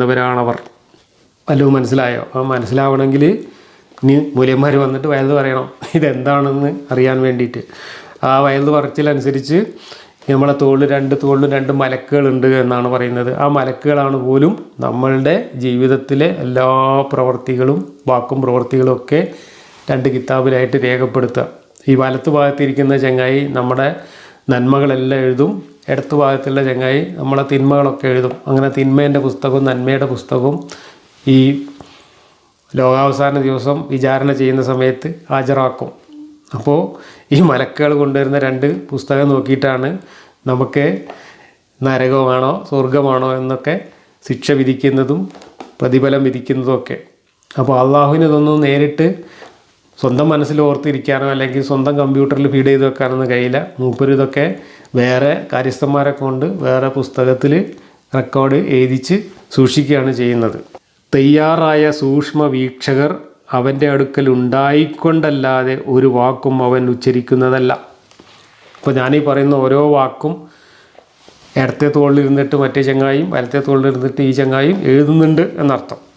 എന്നവരാണവർ വല്ലതും മനസ്സിലായോ? ആ മനസ്സിലാവണമെങ്കിൽ ഇനി മൂല്യന്മാർ വന്നിട്ട് വയലത് പറയണം. ഇതെന്താണെന്ന് അറിയാൻ വേണ്ടിയിട്ട്. ആ വയലത് പറച്ചിലനുസരിച്ച് നമ്മളെ തോളിൽ രണ്ട് തോളിൽ രണ്ട് മലക്കുകളുണ്ട് എന്നാണ് പറയുന്നത്. ആ മലക്കുകളാണ് പോലും നമ്മളുടെ ജീവിതത്തിലെ എല്ലാ പ്രവർത്തികളും വാക്കും പ്രവർത്തികളും ഒക്കെ രണ്ട് കിതാബിലായിട്ട് രേഖപ്പെടുത്തുക. ഈ വലത്ത് ഭാഗത്തിരിക്കുന്ന ചങ്ങായി നമ്മുടെ നന്മകളെല്ലാം എഴുതും. ഇടത്ത് ഭാഗത്തുള്ള ചങ്ങായി നമ്മളെ തിന്മകളൊക്കെ എഴുതും. അങ്ങനെ തിന്മേന്റെ പുസ്തകവും നന്മയുടെ പുസ്തകവും ഈ ലോകാവസാന ദിവസം വിചാരണ ചെയ്യുന്ന സമയത്ത് ഹാജരാക്കും. അപ്പോൾ ഈ മലക്കുകൾ കൊണ്ടുവരുന്ന രണ്ട് പുസ്തകം നോക്കിയിട്ടാണ് നമുക്ക് നരകമാണോ സ്വർഗമാണോ എന്നൊക്കെ ശിക്ഷ വിധിക്കുന്നതും പ്രതിഫലം വിധിക്കുന്നതും ഒക്കെ. അപ്പോൾ അള്ളാഹുവിന് ഇതൊന്നും നേരിട്ട് സ്വന്തം മനസ്സിൽ ഓർത്തിരിക്കാനോ അല്ലെങ്കിൽ സ്വന്തം കമ്പ്യൂട്ടറിൽ ഫീഡ് ചെയ്ത് വെക്കാനൊന്നും കഴിയില്ല. മൂപ്പര് ഇതൊക്കെ വേറെ കാര്യസ്ഥന്മാരെ കൊണ്ട് വേറെ പുസ്തകത്തിൽ റെക്കോർഡ് എഴുതിച്ച് സൂക്ഷിക്കുകയാണ് ചെയ്യുന്നത്. തയ്യാറായ സൂക്ഷ്മ വീക്ഷകർ അവന്റെ അടുക്കൽ ഉണ്ടായിക്കൊണ്ടല്ലാതെ ഒരു വാക്കും അവൻ ഉച്ചരിക്കുന്നതല്ല. ഇപ്പോൾ ഞാനീ പറയുന്ന ഓരോ വാക്കും ഇടത്തെ തോളിലിരുന്നിട്ട് മറ്റേ ചങ്ങായും വലത്തെ തോളിലിരുന്നിട്ട് ഈ ചങ്ങായും എഴുതുന്നുണ്ട് എന്നർത്ഥം.